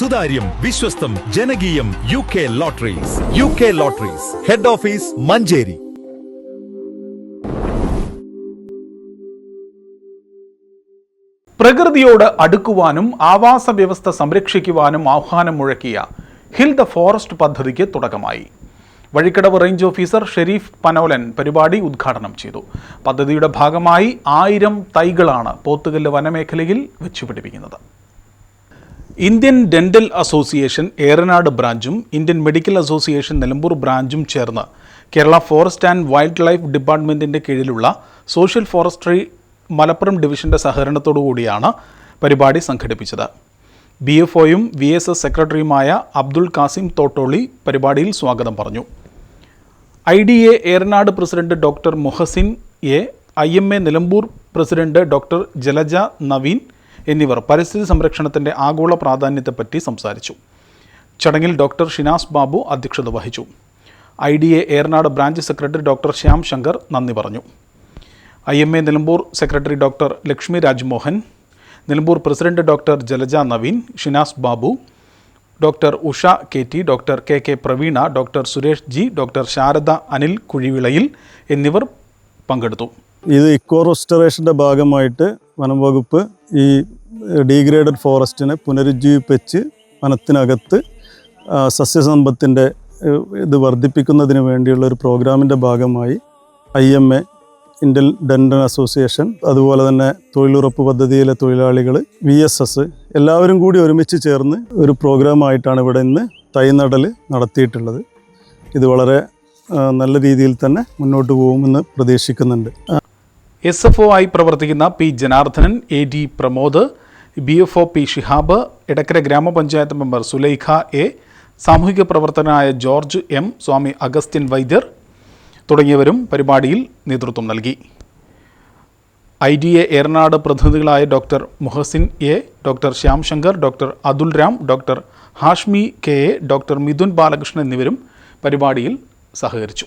സുതാര്യം വിശ്വസ്തം ജനകീയം U K lotteries U K lotteries head office Manjeri. പ്രകൃതിയോട് അടുക്കുവാനും ആവാസ വ്യവസ്ഥ സംരക്ഷിക്കുവാനും ആഹ്വാനം മുഴക്കിയ ഹിൽ ദ ഫോറസ്റ്റ് പദ്ധതിക്ക് തുടക്കമായി. വഴിക്കടവ് റേഞ്ച് ഓഫീസർ ഷെരീഫ് പനോലൻ പരിപാടി ഉദ്ഘാടനം ചെയ്തു. പദ്ധതിയുടെ ഭാഗമായി ആയിരം തൈകളാണ് പോത്തുകല്ല് വനമേഖലയിൽ വെച്ചുപിടിപ്പിക്കുന്നത്. ഇന്ത്യൻ ഡെന്റൽ അസോസിയേഷൻ ഏറനാട് ബ്രാഞ്ചും ഇന്ത്യൻ മെഡിക്കൽ അസോസിയേഷൻ നിലമ്പൂർ ബ്രാഞ്ചും ചേർന്ന് Kerala forest and wildlife ഡിപ്പാർട്ട്മെന്റിന്റെ കീഴിലുള്ള സോഷ്യൽ ഫോറസ്ട്രി മലപ്പുറം ഡിവിഷന്റെ സഹകരണത്തോടു കൂടിയാണ് പരിപാടി സംഘടിപ്പിച്ചത്. ബി എഫ് ഒയും വി എസ് എസ് സെക്രട്ടറിയുമായ അബ്ദുൾ കാസിം തോട്ടോളി പരിപാടിയിൽ സ്വാഗതം പറഞ്ഞു. I D A Eranad president doctor Muhsin A I M A Nilambur president doctor Jalaja Naveen എന്നിവർ പരിസ്ഥിതി സംരക്ഷണത്തിന്റെ ആഗോള പ്രാധാന്യത്തെപ്പറ്റി സംസാരിച്ചു. ചടങ്ങിൽ ഡോക്ടർ ഷിനാസ് ബാബു അധ്യക്ഷത വഹിച്ചു. I D A Eranad branch secretary doctor Shyam Shankar നന്ദി പറഞ്ഞു. I M A Nilambur secretary doctor Lakshmi Rajmohan Nilambur president doctor Jalaja Naveen Shinas Babu doctor Usha K T doctor K K Praveena doctor Suresh G doctor Sharada Anil കുഴിവിളയിൽ എന്നിവർ പങ്കെടുത്തു. ഇത് eco റെസ്റ്റോറേഷന്റെ ഭാഗമായിട്ട് വനം വകുപ്പ് ഈ degraded ഫോറസ്റ്റിനെ പുനരുജ്ജീവിപ്പിച്ച് വനത്തിനകത്ത് സസ്യസമ്പത്തിന്റെ ഇത് വർദ്ധിപ്പിക്കുന്നതിന് വേണ്ടിയുള്ള ഒരു പ്രോഗ്രാമിന്റെ ഭാഗമായി I M A Indian dental association അതുപോലെ തന്നെ തൊഴിലുറപ്പ് പദ്ധതിയിലെ തൊഴിലാളികൾ വി എസ് എസ് എല്ലാവരും കൂടി ഒരുമിച്ച് ചേർന്ന് ഒരു പ്രോഗ്രാമായിട്ടാണ് ഇവിടെ ഇന്ന് തൈനടൽ നടത്തിയിട്ടുള്ളത്. ഇത് വളരെ നല്ല രീതിയിൽ തന്നെ മുന്നോട്ട് പോകുമെന്ന് പ്രതീക്ഷിക്കുന്നുണ്ട്. എസ് എഫ് ഒ ആയി പ്രവർത്തിക്കുന്ന P Janardhanan A D Pramod B F O P Shihab Edakkara ഗ്രാമപഞ്ചായത്ത് മെമ്പർ സുലൈഖ എ സാമൂഹിക പ്രവർത്തകനായ George M Swami Augustine Vaidyar തുടങ്ങിയവരും പരിപാടിയിൽ നേതൃത്വം നൽകി. I D A Eranad പ്രതിനിധികളായ doctor Muhsin A doctor Shyamshankar doctor Athul Ram doctor Hashmi K A doctor Mithun Balakrishnan എന്നിവരും പരിപാടിയിൽ സഹകരിച്ചു.